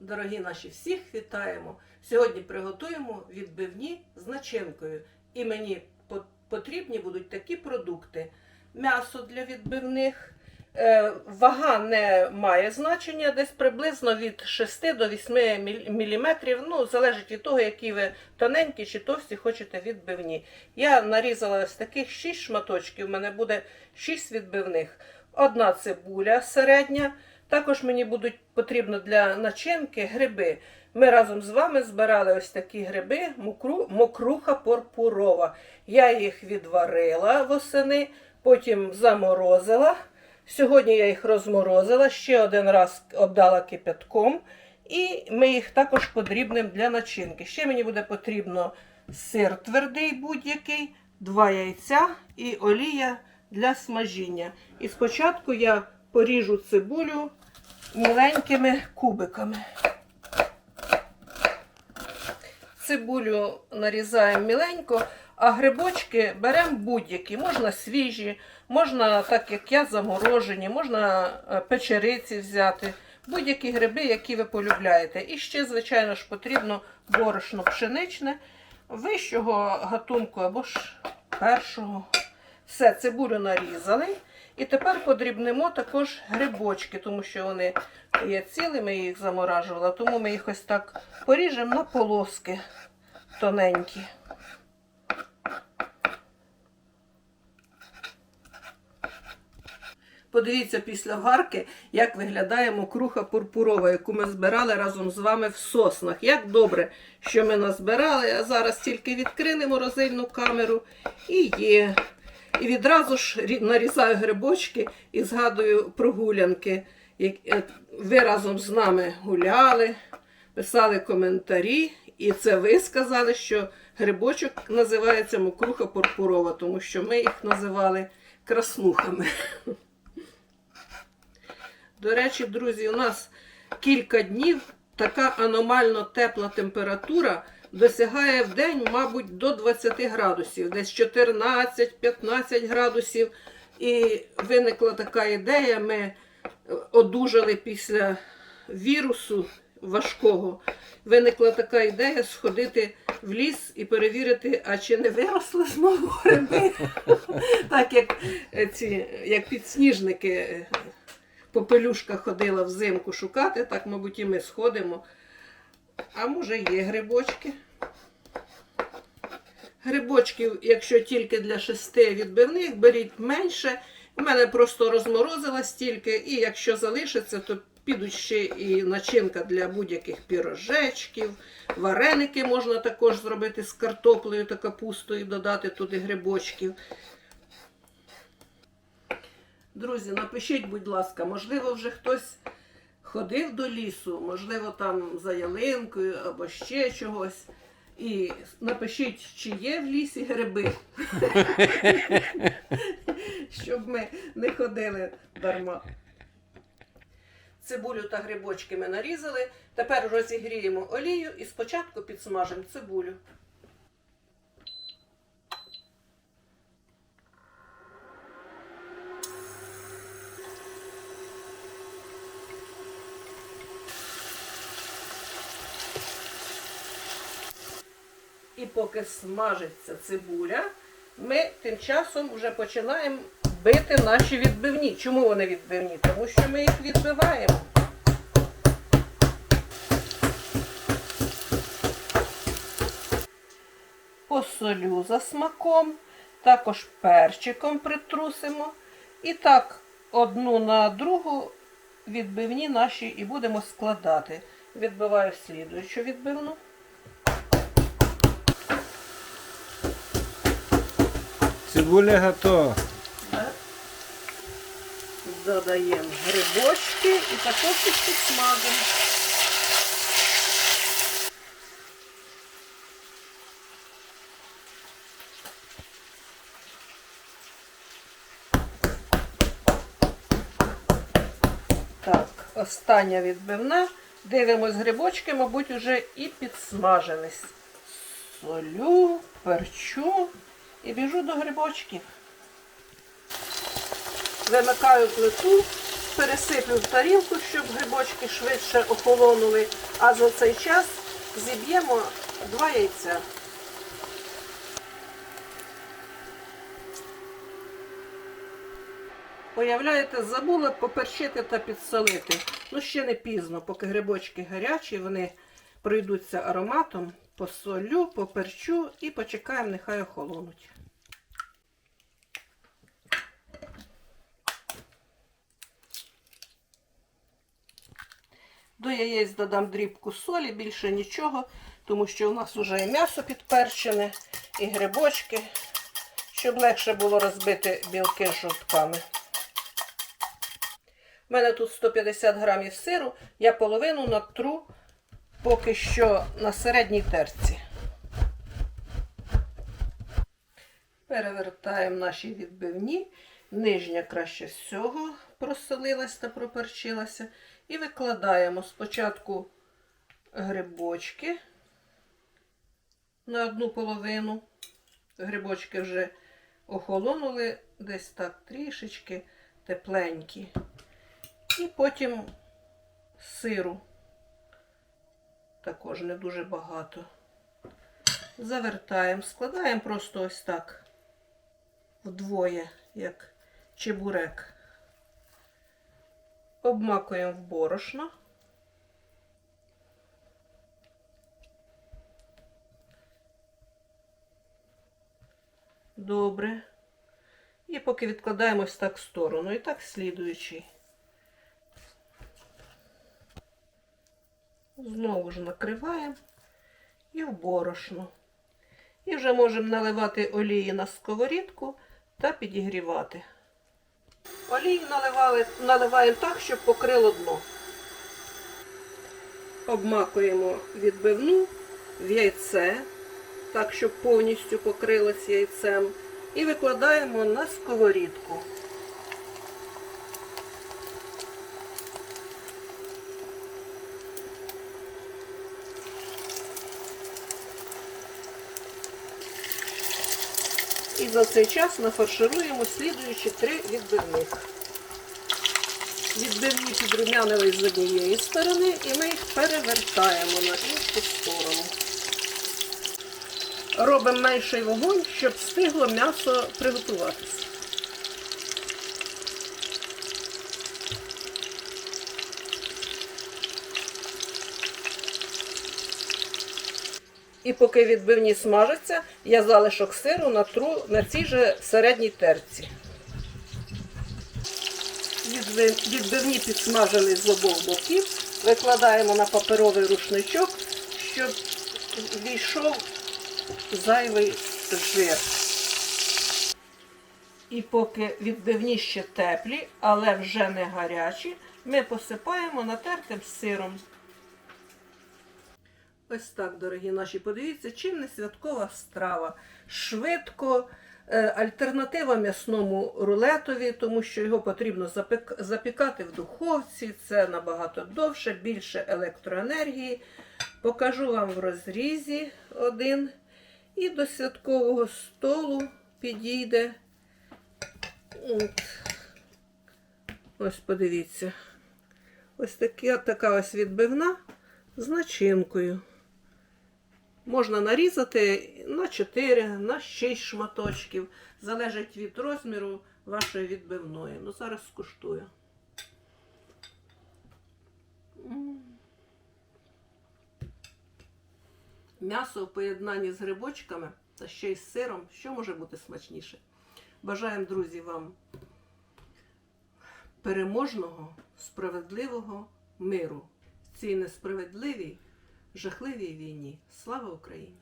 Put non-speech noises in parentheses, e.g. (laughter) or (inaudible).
Дорогі наші, всіх вітаємо! Сьогодні приготуємо відбивні з начинкою. І мені потрібні будуть такі продукти: м'ясо для відбивних. Е, Вага не має значення, десь приблизно від 6 до 8 мм. Ну, залежить від того, які ви тоненькі чи товсті хочете відбивні. Я нарізала ось таких 6 шматочків. У мене буде 6 відбивних. Одна цибуля середня. Також мені будуть потрібно для начинки гриби. Ми разом з вами збирали ось такі гриби, мокру, мокруха порпурова. Я їх відварила восени, потім заморозила. Сьогодні я їх розморозила, ще один раз обдала кипятком. І ми їх також подрібнемо для начинки. Ще мені буде потрібно сир твердий будь-який, два яйця і олія для смажіння. І спочатку я поріжу цибулю міленькими кубиками. Цибулю нарізаємо міленько, а грибочки беремо будь-які. Можна свіжі, можна, так як я, заморожені, можна е, печериці взяти. Будь-які гриби, які ви полюбляєте. І ще, звичайно ж, потрібно борошно пшеничне, вищого гатунку або ж першого. Все, цибулю нарізали. І тепер подрібнемо також грибочки, тому що вони є цілими, я їх заморажувала, тому ми їх ось так поріжемо на полоски тоненькі. Подивіться після варки, як виглядає мокруха пурпурова, яку ми збирали разом з вами в соснах. Як добре, що ми назбирали, а зараз тільки відкрили морозильну камеру і є. І відразу ж нарізаю грибочки і згадую прогулянки. Е, ви разом з нами гуляли, писали коментарі, і це ви сказали, що грибочок називається мокруха пурпурова, тому що ми їх називали краснухами. До речі, друзі, у нас кілька днів така аномально тепла температура досягає в день, мабуть, до 20 градусів, десь 14-15 градусів. І виникла така ідея. Ми одужали після вірусу важкого. Виникла така ідея сходити в ліс і перевірити, а чи не виросли знову гриби. (laughs) Так як е, ці як підсніжники е, попелюшка ходила взимку шукати, так, мабуть, і ми сходимо. А може є грибочки. Грибочків, якщо тільки для шести відбивних, беріть менше. У мене просто розморозила стільки, і якщо залишиться, то підуть ще і начинка для будь-яких пірожечків. Вареники можна також зробити з картоплею та капустою, додати туди грибочків. Друзі, напишіть, будь ласка, можливо, вже хтось ходив до лісу, можливо, там за ялинкою або ще чогось. І напишіть, чи є в лісі гриби, (laughs) щоб ми не ходили дарма. Цибулю та грибочки ми нарізали. Тепер розігріємо олію і спочатку підсмажимо цибулю. І поки смажиться цибуля, ми тим часом вже починаємо бити наші відбивні. Чому вони відбивні? Тому що ми їх відбиваємо. Посолю за смаком, також перчиком притрусимо. І так одну на другу відбивні наші і будемо складати. Відбиваю слідуючу відбивну. Цибуля готова. Додаємо грибочки і також їх. Так, остання відбивна. Дивимось грибочки, мабуть, вже і підсмажились. Солю, перчу і біжу до грибочків. Вимикаю плиту пересиплю в тарілку, щоб грибочки швидше охолонули, а за цей час зіб'ємо два яйця. Уявляєте, забула поперчити та підсолити. Ну, ще не пізно, поки грибочки гарячі, вони пройдуться ароматом, посолю, поперчу і почекаємо, нехай охолонуть. До яєць додам дрібку солі, більше нічого, тому що у нас вже і м'ясо підперчене, і грибочки, щоб легше було розбити білки з жовтками. У мене тут 150 грамів сиру, я половину натру поки що на середній терці. Перевертаємо наші відбивні. Нижня краще всього просолилась та проперчилася. І викладаємо спочатку грибочки на одну половину. Грибочки вже охолонули, десь так трішечки тепленькі. І потім сиру. Також не дуже багато. Завертаємо, складаємо просто ось так вдвоє, як чебурек. Обмакуємо в борошно. Добре. І поки відкладаємо ось так в сторону. І так слідуючий. Знову ж накриваємо і в борошно. І вже можемо наливати олії на сковорідку та підігрівати. Олію наливали, наливаємо так, щоб покрило дно. Обмакуємо відбивну в яйце, так, щоб повністю покрилось яйцем. І викладаємо на сковорідку. І за цей час нафаршируємо слідуючі три відбивних. Відбивні підрумянились з однієї сторони і ми їх перевертаємо на іншу сторону. Робимо менший вогонь, щоб встигло м'ясо приготуватися. І поки відбивні смажаться, я залишок сиру натру на цій же середній терці. Відбивні підсмажені з обох боків. Викладаємо на паперовий рушничок, щоб війшов зайвий жир. І поки відбивні ще теплі, але вже не гарячі, ми посипаємо натертим сиром. Ось так, дорогі наші, подивіться, чим не святкова страва. Швидко, е, альтернатива м'ясному рулетові, тому що його потрібно запікати в духовці. Це набагато довше, більше електроенергії. Покажу вам в розрізі один. І до святкового столу підійде. От. Ось подивіться. Ось такі, така ось відбивна з начинкою. Можна нарізати на 4, на 6 шматочків. Залежить від розміру вашої відбивної. Ну, зараз скуштую. М'ясо в поєднанні з грибочками та ще й з сиром. Що може бути смачніше? Бажаємо, друзі, вам переможного, справедливого миру в цій несправедливій, жахливій війні. Слава Україні!